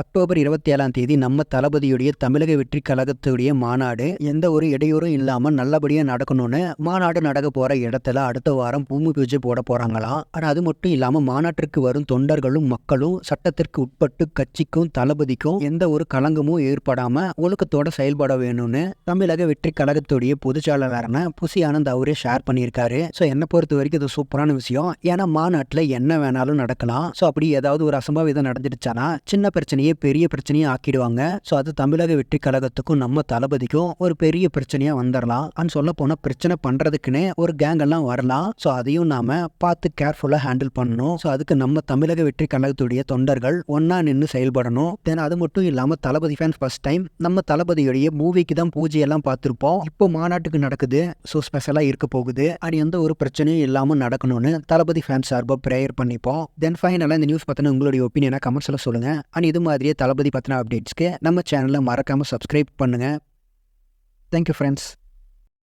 October இருபத்தி ஏழாம் தேதி நம்ம தளபதியுடைய தமிழக வெற்றி கழகத்துடைய மாநாடு எந்த ஒரு இடையூறும் இல்லாமல் நல்லபடியாக நடக்கணும்னு மாநாடு நடக்க போகிற இடத்துல அடுத்த வாரம் பூமி பூஜை போட போகிறாங்களாம் ஆனால் அது மட்டும் இல்லாமல் மாநாட்டிற்கு வரும் தொண்டர்களும் மக்களும் சட்டத்திற்கு உட்பட்டு கட்சிக்கும் தளபதிக்கும் எந்த ஒரு களங்கமும் ஏற்படாமல் ஒழுக்கத்தோட செயல்பட வேணும்னு தமிழக வெற்றி கழகத்துடைய பொதுச்செயலாளரான புசி ஆனந்த் அவரே ஷேர் பண்ணியிருக்காரு. ஸோ என்னை பொறுத்த வரைக்கும் இது சூப்பரான விஷயம். ஏன்னா மாநாட்டில் என்ன வேணாலும் நடக்கலாம். ஸோ அப்படி ஏதாவது ஒரு அசம்பாவிதம் நடந்துடுச்சானா சின்ன பிரச்சனையே பெரிய பிரச்சனையாக ஆக்கிடுவாங்க. ஸோ அது தமிழக வெற்றி கழகத்துக்கும் நம்ம தளபதிக்கும் ஒரு பெரிய பிரச்சனையாக வந்துடலாம் அண்ட் சொல்ல போனால் பிரச்சனை பண்ணுறதுக்குன்னே ஒரு கேங் எல்லாம் வரலாம். ஸோ அதையும் நாம் பார்த்து கேர்ஃபுல்லாக ஹேண்டில் பண்ணணும். ஸோ அதுக்கு நம்ம தமிழக வெற்றி கழகத்துடைய தொண்டர்கள் ஒன்றா நின்று செயல்படணும். தென் அது மட்டும் இல்லாமல் தளபதி ஃபேன்ஸ் ஃபர்ஸ்ட் டைம் நம்ம தளபதியுடைய மூவிக்கு தான் பூஜையெல்லாம் பார்த்துருப்போம். இப்போ மாநாட்டுக்கு நடக்குது. ஸோ ஸ்பெஷலாக இருக்க போகுது. அது எந்த ஒரு பிரச்சனையும் இல்லாமல் நடக்கணும்னு தளபதி ஃபேன்ஸ் சார்பாக ப்ரேயர் பண்ணிப்போம். தென் ஃபைனலாக இந்த நியூஸ் பற்றின உங்களுடைய ஒப்பீனியனாக கமெண்ட்ஸில் சொல்லுங்கள் அண்ட் இது மாதிரி மாதிரியே தளபதி பற்றின அப்டேட்ஸ்க்கு நம்ம சேனலை மறக்காமல் சப்ஸ்கிரைப் பண்ணுங்கள் தேங்க்யூ ஃப்ரெண்ட்ஸ்